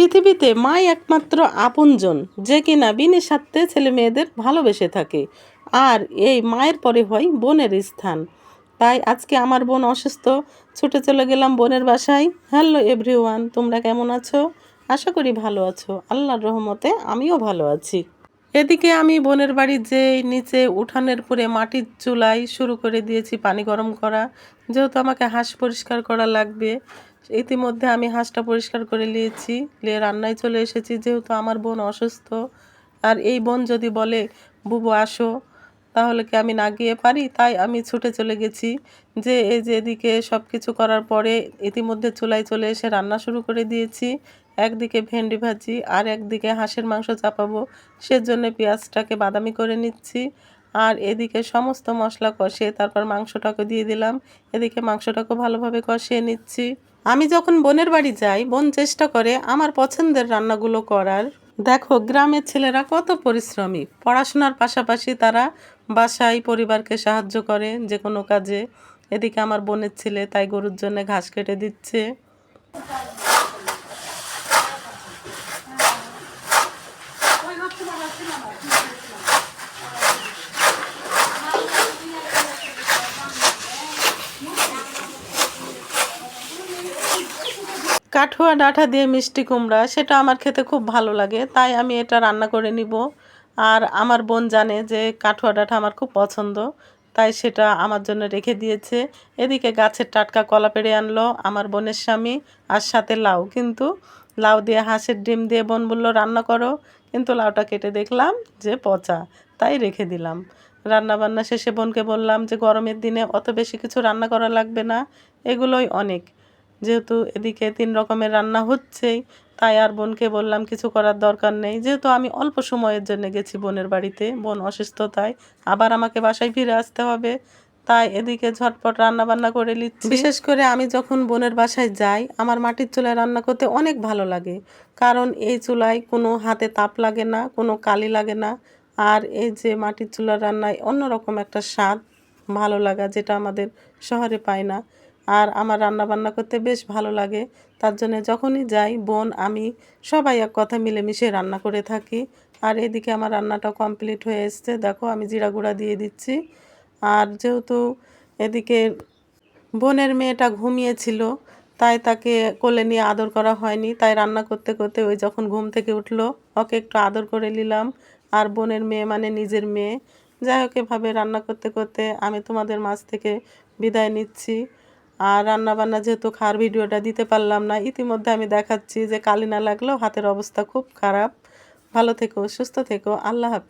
পৃথিবীতে মাই একমাত্র আপনজন, যে কিনা বিনে স্বার্থে ছেলে মেয়েদের ভালোবেসে থাকে। আর এই মায়ের পরে হয় বোনের স্থান। তাই আজকে আমার বোন অসুস্থ, ছুটে চলে গেলাম বোনের বাসায়। হ্যালো এভরিওয়ান, তোমরা কেমন আছো? আশা করি ভালো আছো। আল্লাহর রহমতে আমিও ভালো আছি। এদিকে আমি বোনের বাড়ি যে নিচে উঠানের পরে মাটির চুলাই শুরু করে দিয়েছি পানি গরম করা। যেহেতু আমাকে হাঁস পরিষ্কার করা লাগবে ইতিমধ্যে আমি হাঁসটা পরিষ্কার করে নিয়েছি, নিয়ে রান্নায় চলে এসেছি, যেহেতু আমার বোন অসুস্থ। আর এই বোন যদি বলে, বুবু, আসো, তাহলে কি আমি না গিয়ে পারি? তাই আমি ছুটে চলে গেছি। যে এই যে এদিকে সব কিছু করার পরে ইতিমধ্যে চুলায় চলে এসে রান্না শুরু করে দিয়েছি। একদিকে ভেন্ডি ভাজি আর একদিকে হাঁসের মাংস চাপাবো। সেজন্য পেঁয়াজটাকে বাদামি করে নিচ্ছি। আর এদিকে সমস্ত মশলা কষিয়ে তারপর মাংসটাকে দিয়ে দিলাম। এদিকে মাংসটাকে ভালোভাবে কষিয়ে নিচ্ছি। আমি যখন বোনের বাড়ি যাই, বোন চেষ্টা করে আমার পছন্দের রান্নাগুলো করার। দেখো, গ্রামের ছেলেরা কত পরিশ্রমী। পড়াশোনার পাশাপাশি তারা বাসায় পরিবারকে সাহায্য করে যে কোনো কাজে। এদিকে আমার বোনের ছেলে তাই গরুর জন্য ঘাস কেটে দিচ্ছে। কাঠুয়া ডাঁটা দিয়ে মিষ্টি কুমড়া, সেটা আমার খেতে খুব ভালো লাগে, তাই আমি এটা রান্না করে নিব। আর আমার বোন জানে যে কাঠুয়া ডাঁটা আমার খুব পছন্দ, তাই সেটা আমার জন্য রেখে দিয়েছে। এদিকে গাছের টাটকা কলা পেড়ে আনলো আমার বোনের স্বামী আর সাথে লাউ। কিন্তু লাউ দিয়ে হাঁসের ডিম দিয়ে বোন বলল রান্না করো, কিন্তু লাউটা কেটে দেখলাম যে পচা, তাই রেখে দিলাম। রান্না বান্না শেষে বোনকে বললাম যে গরমের দিনে অত বেশি কিছু রান্না করা লাগবে না, এগুলোই অনেক। যেহেতু এদিকে তিন রকমের রান্না হচ্ছেই, তাই আর বোনকে বললাম কিছু করার দরকার নেই। যেহেতু আমি অল্প সময়ের জন্য গেছি বোনের বাড়িতে, বোন অসুস্থতায় আবার আমাকে বাসায় ফিরে আসতে হবে। তাই এদিকে ঝটপট রান্না বান্না করে নিচ্ছি। বিশেষ করে আমি যখন বোনের বাসায় যাই, আমার মাটির চুলায় রান্না করতে অনেক ভালো লাগে। কারণ এই চুলায় কোনো হাতে তাপ লাগে না, কোনো কালি লাগে না। আর এই যে মাটির চুলার রান্নায় অন্যরকম একটা স্বাদ ভালো লাগা যেটা আমাদের শহরে পায় না। আর আমার রান্না বান্না করতে বেশ ভালো লাগে। তার জন্য যখনই যাই, বোন, আমি সবাই এক কথা মিলেমিশে রান্না করে থাকি। আর এদিকে আমার রান্নাটা কমপ্লিট হয়ে এসছে। দেখো, আমি জিরা গুঁড়া দিয়ে দিচ্ছি। আর যেহেতু এদিকে বোনের মেয়েটা ঘুমিয়েছিল, তাই তাকে কোলে নিয়ে আদর করা হয়নি। তাই রান্না করতে করতে ওই যখন ঘুম থেকে উঠল, ওকে একটু আদর করে নিলাম। আর বোনের মেয়ে মানে নিজের মেয়ে। যাই হোক, এভাবে রান্না করতে করতে আমি তোমাদের মাছ থেকে বিদায় নিচ্ছি। আর রান্না বান্না যেহেতু খাওয়ার ভিডিওটা দিতে পারলাম না, ইতিমধ্যে আমি দেখাচ্ছি যে কালি না লাগলেও হাতের অবস্থা খুব খারাপ। ভালো থেকো, সুস্থ থেকো, আল্লাহ হাফিজ।